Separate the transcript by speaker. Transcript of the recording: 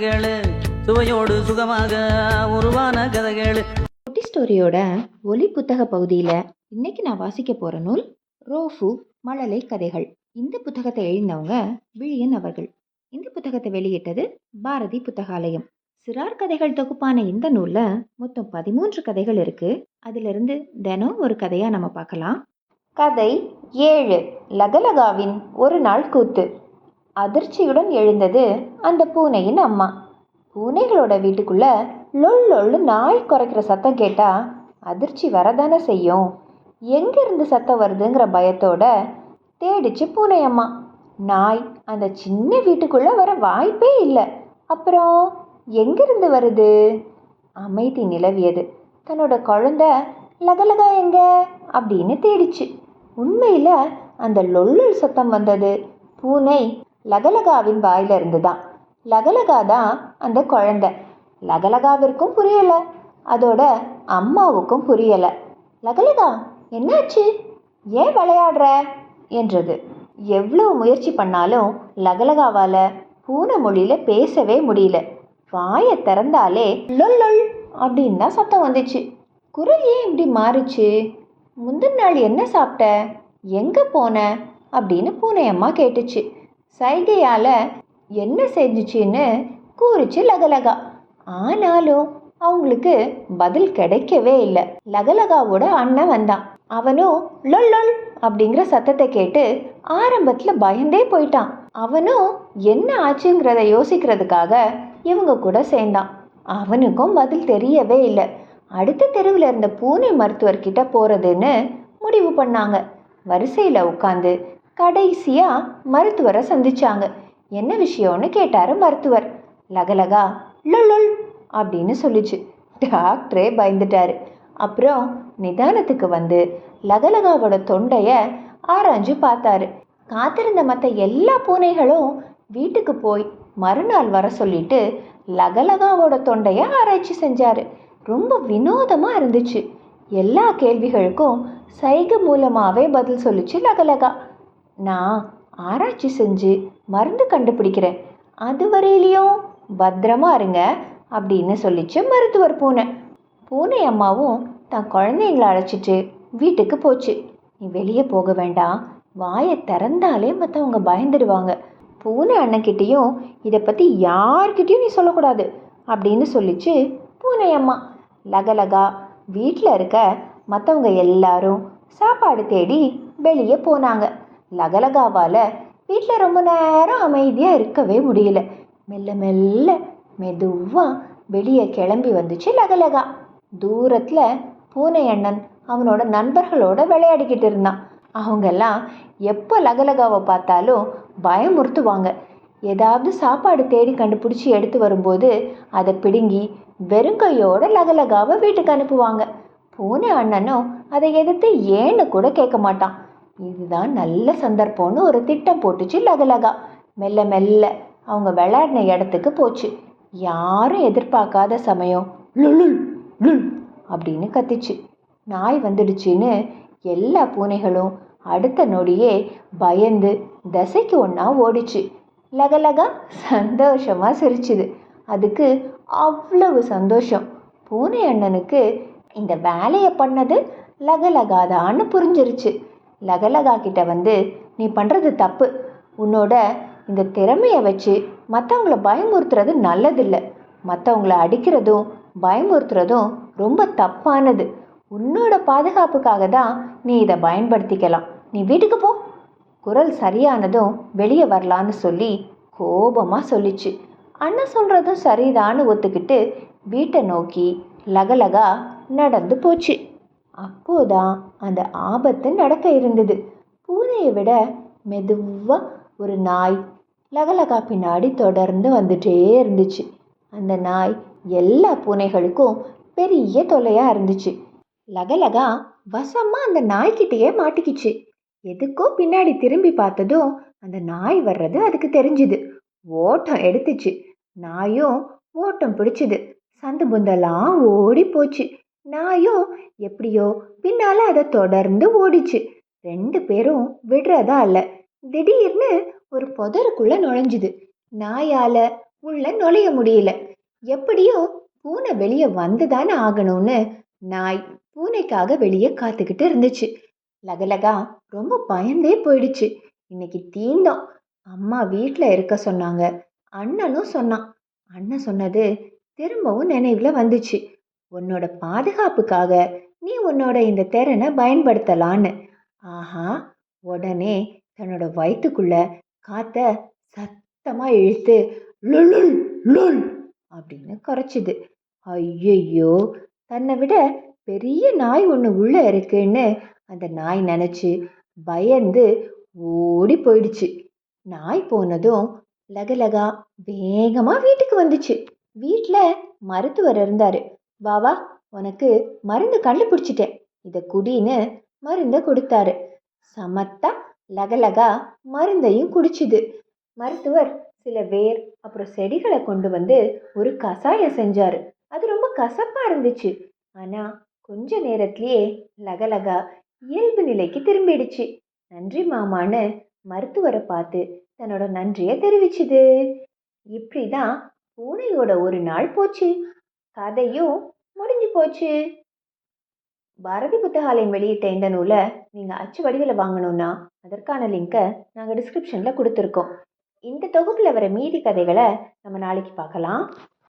Speaker 1: கதைகள் சுவையோடு சுகமாக உருவான கதைகள்.
Speaker 2: குட்டி ஸ்டோரியோட ஒலி புத்தக பகுதியில் இன்னைக்கு நான் வாசிக்க போகிற நூல் ரோஃபு மழலை கதைகள். இந்த புத்தகத்தை எழுந்தவங்க விழியன் அவர்கள். இந்த புத்தகத்தை வெளியிட்டது பாரதி புத்தகாலயம். சிறார் கதைகள் தொகுப்பான இந்த நூலில் மொத்தம் பதிமூன்று கதைகள் இருக்கு. அதிலிருந்து தினம் ஒரு கதையாக நம்ம பார்க்கலாம். கதை ஏழு. லகலகாவின் ஒரு நாள் கூத்து. அதிர்ச்சியுடன் எழுந்தது அந்த பூனையின் அம்மா. பூனைகளோட வீட்டுக்குள்ள லொல் லொல்லு நாய் குறைக்கிற சத்தம் கேட்டா அதிர்ச்சி வரதானே செய்யும்? எங்கிருந்து சத்தம் வருதுங்கிற பயத்தோட தேடிச்சு பூனை அம்மா. நாய் அந்த சின்ன வீட்டுக்குள்ள வர வாய்ப்பே இல்லை. அப்புறம் எங்கிருந்து வருது? அமைதி நிலவியது. தன்னோட குழந்த லகலகா எங்க? அப்படின்னு தேடிச்சு. உண்மையில் அந்த லொல்லுள் சத்தம் வந்தது. பூனை லகலகாவின் வாயிலிருந்து தான் லகலகா தான் அந்த குழந்தை. லகலகாவிற்கும் புரியலை. அதோட அம்மாவுக்கும் புரியலை. லகலகா என்னாச்சு? ஏன் விளையாடுற? என்றது. எவ்வளோ முயற்சி பண்ணாலும் லகலகாவால் பூனை மொழியில் பேசவே முடியல. வாயை திறந்தாலே அப்படின்னு தான் சத்தம் வந்துச்சு. குரல் ஏன் இப்படி மாறுச்சு? முந்தின நாள் என்ன சாப்பிட்ட? எங்கே போன? அப்படின்னு பூனை அம்மா கேட்டுச்சு. சைகையால் என்ன செஞ்சிச்சின்னு கூறிச்சு லகலகா. ஆனாலும் அவங்களுக்கு பதில் கிடைக்கவே இல்லை. லகலகாவோட அண்ணன் வந்தான். அவனும் லொல் லொல் அப்படிங்கிற சத்தத்தை கேட்டு ஆரம்பத்தில் பயந்தே போயிட்டான். அவனும் என்ன ஆச்சுங்கிறத யோசிக்கிறதுக்காக இவங்க கூட சேர்ந்தான். அவனுக்கும் பதில் தெரியவே இல்லை. அடுத்த தெருவில் இருந்த பூனை மருத்துவர்கிட்ட போகிறதுன்னு முடிவு பண்ணாங்க. வரிசையில் உட்காந்து கடைசியாக மருத்துவரை சந்திச்சாங்க. என்ன விஷயம்னு கேட்டார் மருத்துவர். லகலகா லுல் அப்படின்னு சொல்லிச்சு. டாக்டரே பயந்துட்டாரு. அப்புறம் நிதானத்துக்கு வந்து லகலகாவோட தொண்டையை ஆராய்ஞ்சு பார்த்தாரு. காத்திருந்த மற்ற எல்லா பூனைகளும் வீட்டுக்கு போய் மறுநாள் வர சொல்லிட்டு லகலகாவோட தொண்டையை ஆராய்ச்சி செஞ்சார். ரொம்ப வினோதமாக இருந்துச்சு. எல்லா கேள்விகளுக்கும் சைகை மூலமாகவே பதில் சொல்லிச்சு லகலகா. நான் ஆராய்ச்சி செஞ்சு மருந்து கண்டுபிடிக்கிறேன். அது வரையிலையும் பத்திரமா இருங்க அப்படின்னு சொல்லிச்சு மருத்துவர் பூனை. பூனை அம்மாவும் தன் குழந்தைங்களை அழைச்சிட்டு வீட்டுக்கு போச்சு. நீ வெளியே போக வேண்டாம். வாயை திறந்தாலே மற்றவங்க பயந்துடுவாங்க பூனை அண்ணக்கிட்டேயும் இதை பற்றி யார்கிட்டேயும் நீ சொல்லக்கூடாது அப்படின்னு சொல்லிச்சு பூனை அம்மா. லகலகா வீட்டில் இருக்க மற்றவங்க எல்லாரும் சாப்பாடு தேடி வெளியே போனாங்க. லகலகாவால் வீட்டில் ரொம்ப நேரம் அமைதியாக இருக்கவே முடியல. மெல்ல மெல்ல மெதுவாக வெளியே கிளம்பி வந்துச்சு லகலகா. தூரத்தில் பூனை அண்ணன் அவனோட நண்பர்களோட விளையாடிக்கிட்டு இருந்தான். அவங்கெல்லாம் எப்போ லகலகாவை பார்த்தாலும் பயமுறுத்துவாங்க. ஏதாவது சாப்பாடு தேடி கண்டுபிடிச்சி எடுத்து வரும்போது அதை பிடுங்கி வெறுங்கையோட லகலகாவை வீட்டுக்கு அனுப்புவாங்க. பூனை அண்ணனும் அதை எதிர்த்து ஏன்னு கூட கேட்க மாட்டான். இதுதான் நல்ல சந்தர்ப்பம்னு ஒரு திட்டம் போட்டுச்சு லகலகா. மெல்ல மெல்ல அவங்க விளையாடின இடத்துக்கு போச்சு. யாரும் எதிர்பார்க்காத சமயம் லுலுல் லுல் அப்படின்னு கத்திச்சு. நாய் வந்துடுச்சுன்னு எல்லா பூனைகளும் அடுத்த நொடியே பயந்து தசைக்கு ஒன்றா ஓடிச்சு. லகலகா சந்தோஷமாக சிரிச்சுது. அதுக்கு அவ்வளவு சந்தோஷம். பூனை அண்ணனுக்கு இந்த வேலையை பண்ணது லகலகாதான்னு புரிஞ்சிருச்சு. லகலகா கிட்ட வந்து நீ பண்ணுறது தப்பு. உன்னோட இந்த திறமையை வச்சு மற்றவங்கள பயமுறுத்துறது நல்லதில்லை. மற்றவங்கள அடிக்கிறதும் பயமுறுத்துறதும் ரொம்ப தப்பானது. உன்னோட பாதுகாப்புக்காக தான் நீ இதை பயன்படுத்திக்கலாம். நீ வீட்டுக்கு போ. குரல் சரியானதும் வெளியே வரலான்னு சொல்லி கோபமாக சொல்லிச்சு. அண்ணன் சொல்கிறதும் சரிதான்னு ஒத்துக்கிட்டு வீட்டை நோக்கி லகலகா நடந்து போச்சு. அப்போதான் அந்த ஆபத்து நடக்க இருந்தது. பூனையை விட மெதுவாக ஒரு நாய் லகலகா பின்னாடி தொடர்ந்து வந்துட்டே இருந்துச்சு. அந்த நாய் எல்லா பூனைகளுக்கும் பெரிய தொல்லையாக இருந்துச்சு. லகலகா வசமாக அந்த நாய்க்கிட்டேயே மாட்டிக்கிச்சு. எதுக்கோ பின்னாடி திரும்பி பார்த்ததும் அந்த நாய் வர்றது அதுக்கு தெரிஞ்சுது. ஓட்டம் எடுத்துச்சு. நாயும் ஓட்டம் பிடிச்சுது. சந்து புந்தெல்லாம் ஓடி போச்சு நாயும் எப்படியோ பின்னால் அதை தொடர்ந்து ஓடிச்சு. ரெண்டு பேரும் விடுறதா இல்லை. திடீர்னு ஒரு புதருக்குள்ள நுழைஞ்சுது. நாயால உள்ள நுழைய முடியல. எப்படியோ பூனை வெளியே வந்துதானே ஆகணும்னு நாய் பூனைக்காக வெளியே காத்துக்கிட்டு இருந்துச்சு. லகலகா ரொம்ப பயந்தே போயிடுச்சு. இன்னைக்கு தீந்தோம். அம்மா வீட்டில் இருக்க சொன்னாங்க. அண்ணனும் சொன்னான். அண்ணன் சொன்னது திரும்பவும் நினைவில் வந்துச்சு. உன்னோட பாதுகாப்புக்காக நீ உன்னோட இந்த திறனை பயன்படுத்தலான்னு. ஆஹா உடனே தன்னோட வயிற்றுக்குள்ள காத்த சத்தமா இழுத்து லுலுல் லுல் அப்படின்னு குறைச்சிது. ஐயையோ தன்னை விட பெரிய நாய் ஒன்று உள்ள இருக்குன்னு அந்த நாய் நினச்சி பயந்து ஓடி போயிடுச்சு. நாய் போனதும் லகலகா வேகமாக வீட்டுக்கு வந்துச்சு. வீட்டில் மருத்துவர் இருந்தாரு. வா வா உனக்கு மருந்து கண்டுபிடிச்சிட்டேன் இதை குடின்னு மருந்தை கொடுத்தாரு. சமத்தா லகலகா மருந்தையும் குடிச்சுது. மருத்துவர் சில வேர் அப்புறம் செடிகளை கொண்டு வந்து ஒரு கசாயம் செஞ்சாரு. அது ரொம்ப கசப்பா இருந்துச்சு. ஆனா கொஞ்ச நேரத்திலேயே லகலகா இயல்பு நிலைக்கு திரும்பிடுச்சு. நன்றி மாமான்னு மருத்துவரை பார்த்து தன்னோட நன்றியை தெரிவிச்சுது. இப்படிதான் பூனையோட ஒரு நாள் போச்சு. கதையும் முடிஞ்சு போச்சு. பாரதி புத்தகாலயம் வெளியிட்ட இந்த நூலை நீங்கள் அச்சு வடிவில் வாங்கணும்னா அதற்கான லிங்கை நாங்கள் டிஸ்கிரிப்ஷனில் கொடுத்துருக்கோம். இந்த தொகுப்பில் வர மீதி கதைகளை நம்ம நாளைக்கு பார்க்கலாம்.